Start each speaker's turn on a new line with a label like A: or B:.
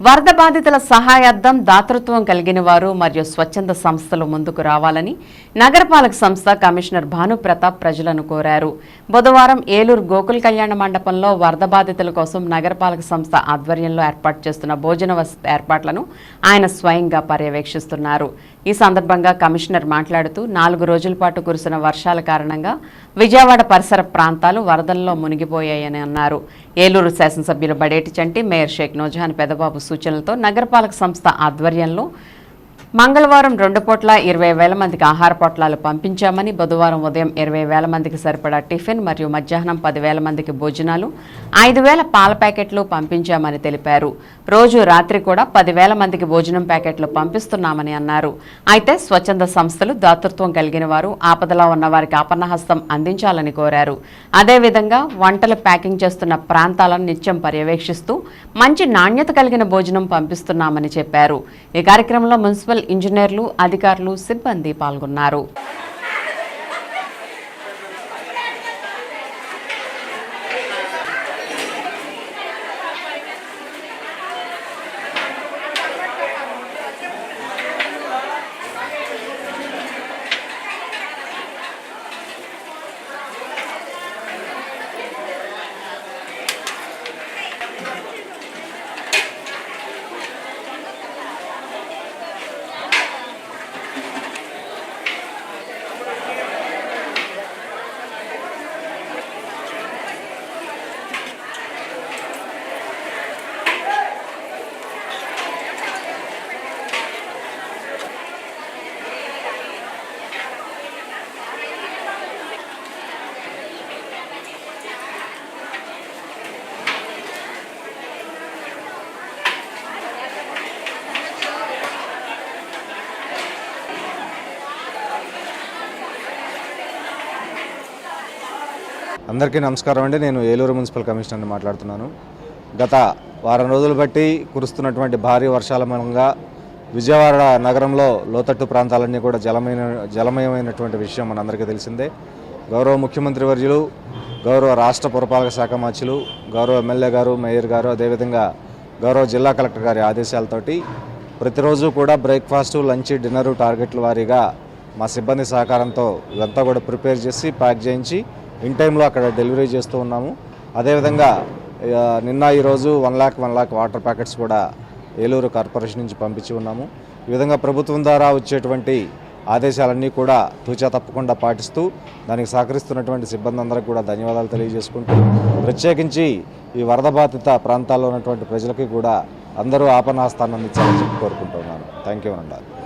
A: వరద బాధితుల సహాయార్థం దాతృత్వం కలిగిన వారు మరియు స్వచ్ఛంద సంస్థలు ముందుకు రావాలని నగరపాలక సంస్థ కమిషనర్ భానుప్రతాప్ ప్రజలను కోరారు. బుధవారం ఏలూరు గోకుల్ కళ్యాణ మండపంలో వరద బాధితుల కోసం నగరపాలక సంస్థ ఆధ్వర్యంలో ఏర్పాటు చేస్తున్న భోజన వసతి ఏర్పాట్లను ఆయన స్వయంగా పర్యవేక్షిస్తున్నారు. ఈ సందర్భంగా కమిషనర్ మాట్లాడుతూ నాలుగు రోజుల పాటు కురిసిన వర్షాల కారణంగా విజయవాడ పరిసర ప్రాంతాలు వరదల్లో మునిగిపోయాయని అన్నారు. ఏలూరు శాసనసభ్యులు బడేటి చంటి మేయర్ షేక్ నోజహాన్ పెదబాబు సూచనలతో నగరపాలక సంస్థ ఆధ్వర్యంలో మంగళవారం రెండు పూట్ల ఇరవై వేల మందికి ఆహార పొట్లాలు పంపించామని బుధవారం ఉదయం ఇరవై వేల మందికి సరిపడా టిఫిన్ మరియు మధ్యాహ్నం పదివేల మందికి భోజనాలు ఐదు వేల పాల ప్యాకెట్లు పంపించామని తెలిపారు. రోజు రాత్రి కూడా పదివేల మందికి భోజనం ప్యాకెట్లు పంపిస్తున్నామని అన్నారు. అయితే స్వచ్ఛంద సంస్థలు దాతృత్వం కలిగిన వారు ఆపదలో ఉన్న వారికి ఆపన్నహస్తం అందించాలని కోరారు. అదేవిధంగా వంటలు ప్యాకింగ్ చేస్తున్న ప్రాంతాలను నిత్యం పర్యవేక్షిస్తూ మంచి నాణ్యత కలిగిన భోజనం పంపిస్తున్నామని చెప్పారు. ఈ కార్యక్రమంలో మున్సిపల్ ఇంజనీర్లు అధికారులు సిబ్బంది పాల్గొన్నారు.
B: అందరికీ నమస్కారం అండి. నేను ఏలూరు మున్సిపల్ కమిషనర్ని మాట్లాడుతున్నాను. గత వారం రోజులు బట్టి కురుస్తున్నటువంటి భారీ వర్షాల మూలంగా విజయవాడ నగరంలో లోతట్టు ప్రాంతాలన్నీ కూడా జలమైన జలమయమైనటువంటి విషయం మనందరికీ తెలిసిందే. గౌరవ ముఖ్యమంత్రి వర్యులు గౌరవ రాష్ట్ర పురపాలక శాఖ మార్చులు గౌరవ ఎమ్మెల్యే గారు మేయర్ గారు అదేవిధంగా గౌరవ జిల్లా కలెక్టర్ గారి ఆదేశాలతోటి ప్రతిరోజు కూడా బ్రేక్ఫాస్టు లంచ్ డిన్నరు టార్గెట్ల వారీగా మా సిబ్బంది సహకారంతో ఇదంతా కూడా ప్రిపేర్ చేసి ప్యాక్ చేయించి ఇన్ టైంలో అక్కడ డెలివరీ చేస్తూ ఉన్నాము. అదేవిధంగా నిన్న ఈరోజు one lakh one lakh water packets కూడా ఏలూరు కార్పొరేషన్ నుంచి పంపించి ఉన్నాము. ఈ విధంగా ప్రభుత్వం ద్వారా వచ్చేటువంటి ఆదేశాలన్నీ కూడా తూచా తప్పకుండా పాటిస్తూ దానికి సహకరిస్తున్నటువంటి సిబ్బంది అందరికి కూడా ధన్యవాదాలు తెలియజేసుకుంటూ ప్రత్యేకించి ఈ వరద బాధిత ప్రాంతాల్లో ఉన్నటువంటి ప్రజలకి కూడా అందరూ ఆపనాస్థానం అందించాలని చెప్పి కోరుకుంటున్నాను థ్యాంక్ యూ అండి